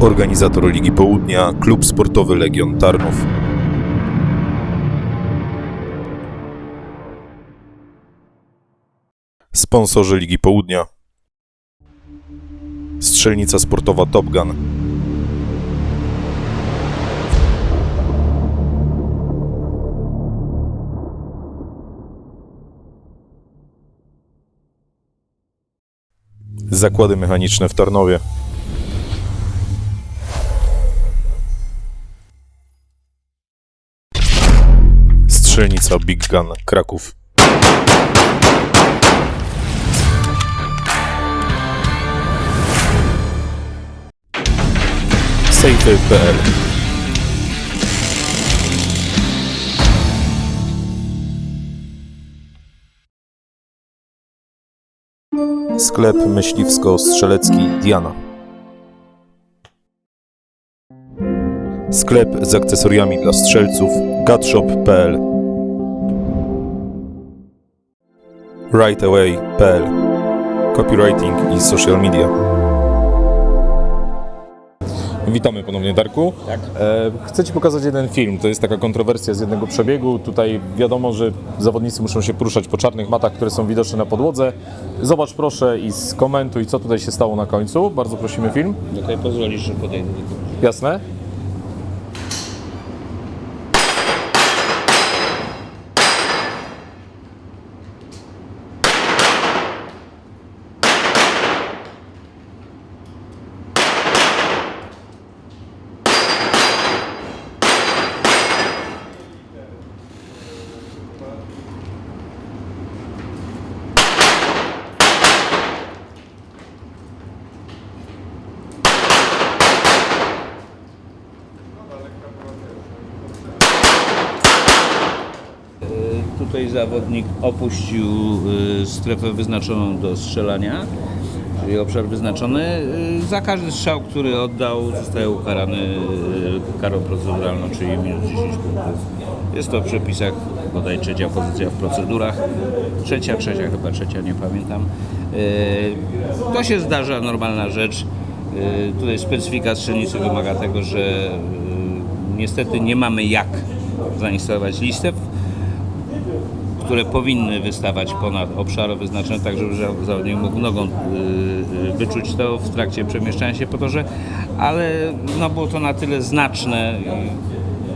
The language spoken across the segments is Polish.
Organizator Ligi Południa, Klub Sportowy Legion Tarnów. Sponsorzy Ligi Południa. Strzelnica sportowa Top Gun. Zakłady mechaniczne w Tarnowie. Strzelnica Big Gun Kraków. Safety.pl Sklep myśliwsko-strzelecki Diana. Sklep z akcesoriami dla strzelców gunshop.pl rightaway.pl Copywriting i social media. Witamy ponownie, Darku. Tak. E, chcę Ci pokazać jeden film. To jest taka kontrowersja z jednego przebiegu. Tutaj wiadomo, że zawodnicy muszą się poruszać po czarnych matach, które są widoczne na podłodze. Zobacz proszę i skomentuj, co tutaj się stało na końcu. Bardzo prosimy film. Okej, pozwolisz, że podejdę do tego. Jasne? Tutaj zawodnik opuścił y, strefę wyznaczoną do strzelania, czyli obszar wyznaczony. Y, Za każdy strzał, który oddał, zostaje ukarany y, karą proceduralną, czyli minus 10 punktów. Jest to w przepisach, bodaj trzecia pozycja w procedurach. Trzecia, trzecia, chyba trzecia, nie pamiętam. To się zdarza, normalna rzecz. Tutaj specyfika strzelnicy wymaga tego, że niestety nie mamy jak zainstalować listę, które powinny wystawać ponad obszar wyznaczony, tak żeby za- zawodnik mógł nogą y, y, wyczuć to w trakcie przemieszczania się po torze, ale no, było to na tyle znaczne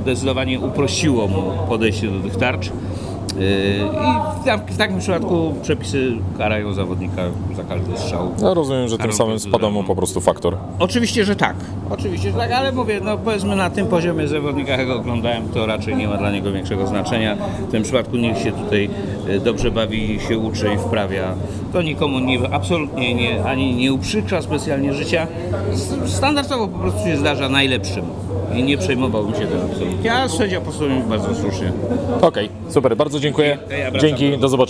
zdecydowanie uprościło mu podejście do tych tarcz. Y, I w, tam, w takim przypadku przepisy karają zawodnika za każdy strzał. No, rozumiem, że tym Karą samym spada mu po prostu faktor. Oczywiście, że tak. Oczywiście, że tak, ale mówię, no powiedzmy na tym poziomie zawodnika, jakiego oglądałem, to raczej nie ma dla niego większego znaczenia. W tym przypadku niech się tutaj e, dobrze bawi, się uczy i wprawia. To nikomu nie, absolutnie nie, ani nie uprzykrza specjalnie życia. Standardowo po prostu się zdarza najlepszym. I nie przejmowałbym się tym absolutnie. A sędzia postawił bardzo słusznie. Okej, super, bardzo dziękuję. Ja wracam Dzięki, do zobaczenia.